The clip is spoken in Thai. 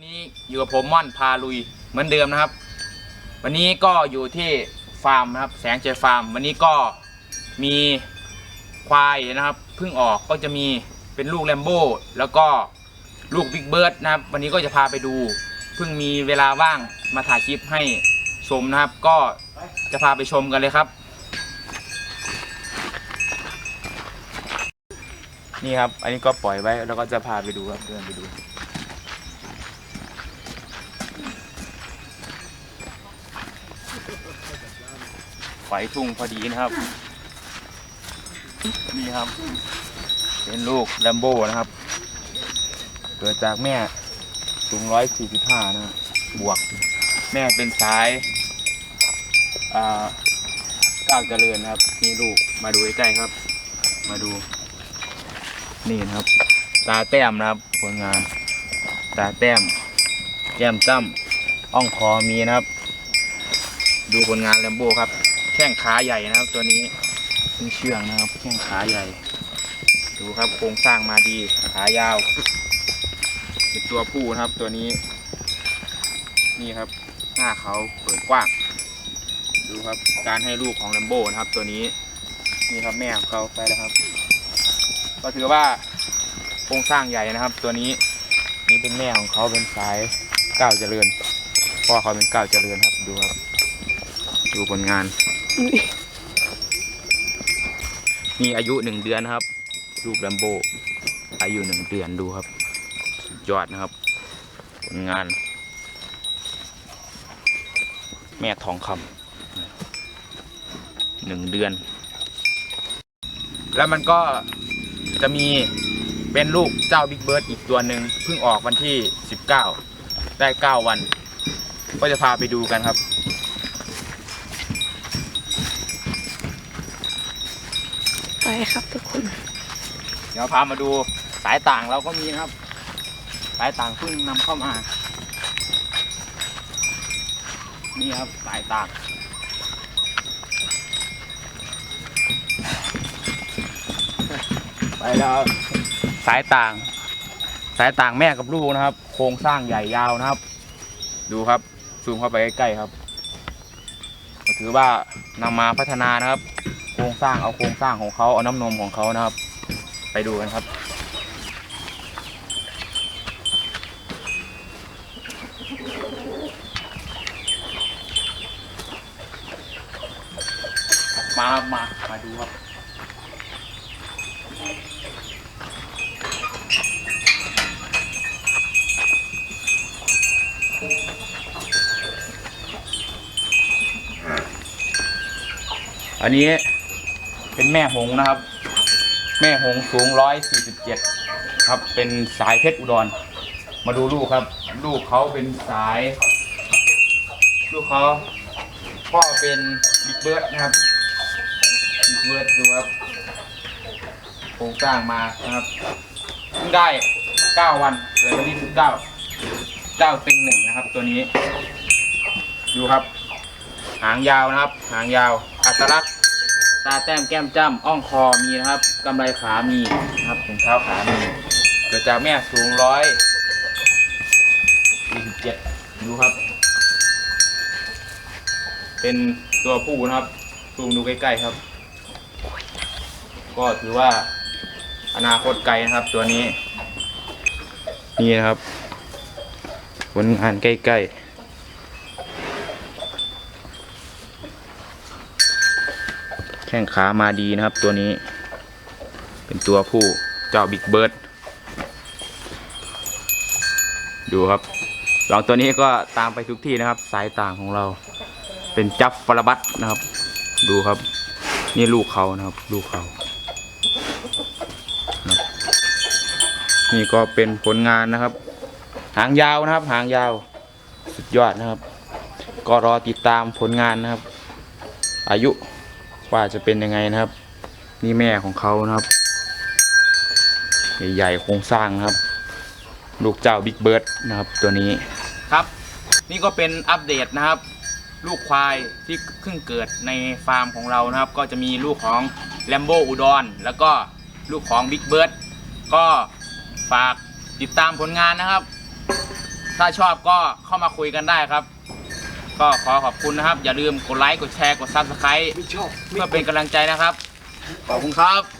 วันนี้อยู่กับผมม่อนพาลุยเหมือนเดิมนะครับ วันนี้ก็อยู่ที่ฟาร์มนะครับ แสงใจฟาร์ม วันนี้ก็มีควายนะครับเพิ่งออกก็จะมีเป็นลูกแลมโบ้แล้วก็ลูกบิ๊กเบิร์ดนะครับ วันนี้ก็จะพาไปดู เพิ่งมีเวลาว่างมาถ่ายคลิปให้ชมนะครับ ก็จะพาไปชมกันเลยครับ นี่ครับ อันนี้ก็ปล่อยไว้แล้วก็จะพาไปดูครับเดินไปดู ไฟทุ่งพอดีนะครับ นี่ครับ เป็นลูกแลมโบ้นะครับ เกิดจากแม่สูงร้อยสี่สิบห้านะบวก แม่เป็นสายอ่าก้าวเจริญนะครับนี่ลูกมาดูใกล้ครับ มาดู นี่นะครับ ตาแต้มนะครับผลงาน ตาแต้ม แก้มจ้ำอ่องคอมีนะครับ ดูผลงานแลมโบ้ครับ ข้งขาใหญ่นะครับ ตัวนี้เป็นเชื่องนะครับ แข้งขาใหญ่ ดูครับโครงสร้างมาดีขายาวเป็นตัวผู้นะครับตัวนี้ นี่ครับ หน้าเขาเปิดกว้าง ดูครับการให้ลูกของแลมโบ้นะครับ ตัวนี้นี่ครับแม่ของเขาไปแล้วครับ ก็ถือว่าโครงสร้างใหญ่นะครับ ตัวนี้นี่เป็นแม่ของเขาเป็นสายก้าวเจริญพ่อเขาเป็นก้าวเจริญครับดูครับ ดูผลงาน นี่อายุหนึ่งเดือนครับ ลูกแลมโบ อายุหนึ่งเดือนดูครับ ยอดนะครับ ผลงาน แม่ทองคำหนึ่งเดือน แล้วมันก็จะมีเป็นลูกเจ้าบิ๊กเบิร์ดอีกตัวหนึ่งเพิ่งออกวันที่ 19 ได้ 9 วัน ก็จะพาไปดูกันครับ ไปครับทุกคน เดี๋ยวพามาดูสายต่างเราก็มีนะครับ สายต่างเพิ่งนำเข้ามา นี่ครับสายต่างไปแล้วครับสายต่าง สายต่างแม่กับลูกนะครับ โครงสร้างใหญ่ยาวนะครับ ดูครับซูมเข้าไปใกล้ๆครับก็ถือว่านำมาพัฒนานะครับโครงสร้างเอาโครงสร้างของเขาเอาน้ำนมของเขานะครับ ไปดูกันครับ มามามาดูครับอันนี้ เป็นแม่หงนะครับ แม่หงสูงร้อยสี่สิบเจ็ดครับเป็นสายเพชรอุดร มาดูลูกครับ ลูกเขาเป็นสาย ลูกเขาพ่อเป็นบิ๊กเบิร์ดนะครับบิ๊กเบิร์ดดูครับโครงสร้างมานะครับเพิ่งได้เก้าวันเกิดวันที่สิบเก้าเก้าตึงหนึ่งนะครับ ตัวนี้ ดูครับ หางยาวนะครับ หางยาว อัตลักษณ์ ตาแต้มแก้มจ้ำอ่องคอมีนะครับกำไรขามีนะครับถุงเท้าขามีเกิดจากแม่สูงร้อยสี่สิบเจ็ดดูครับ เป็นตัวผู้นะครับซูมดูใกล้ๆครับ ก็ถือว่าอนาคตไกลนะครับ ตัวนี้ นี่นะครับผลงานใกล้ๆ แข้งขามาดีนะครับตัวนี้ เป็นตัวผู้เจ้าบิ๊กเบิร์ดดูครับลองตัวนี้ก็ตามไปทุกที่นะครับ สายต่างของเรา เป็นจับฟลบัตนะครับ ดูครับ นี่ลูกเขานะครับ ลูกเขานี่ก็เป็นผลงานนะครับ หางยาวนะครับ หางยาว สุดยอดนะครับ ก็รอติดตามผลงานนะครับ อายุ ว่าจะเป็นยังไงนะครับ นี่แม่ของเขานะครับ ใหญ่ๆโครงสร้างนะครับ ลูกเจ้าบิ๊กเบิร์ดนะครับตัวนี้ครับ นี่ก็เป็นอัปเดตนะครับ ลูกควายที่เพิ่งเกิดในฟาร์มของเรานะครับ ก็จะมีลูกของแลมโบอุดรแล้วก็ลูกของบิ๊กเบิร์ดก็ฝากติดตามผลงานนะครับ ถ้าชอบก็เข้ามาคุยกันได้ครับ ก็ขอขอบคุณนะครับ อย่าลืมกดไลค์ กดแชร์ กดซับสไครต์ไม่ชอบ เพื่อเป็นกำลังใจนะครับ ขอบคุณครับ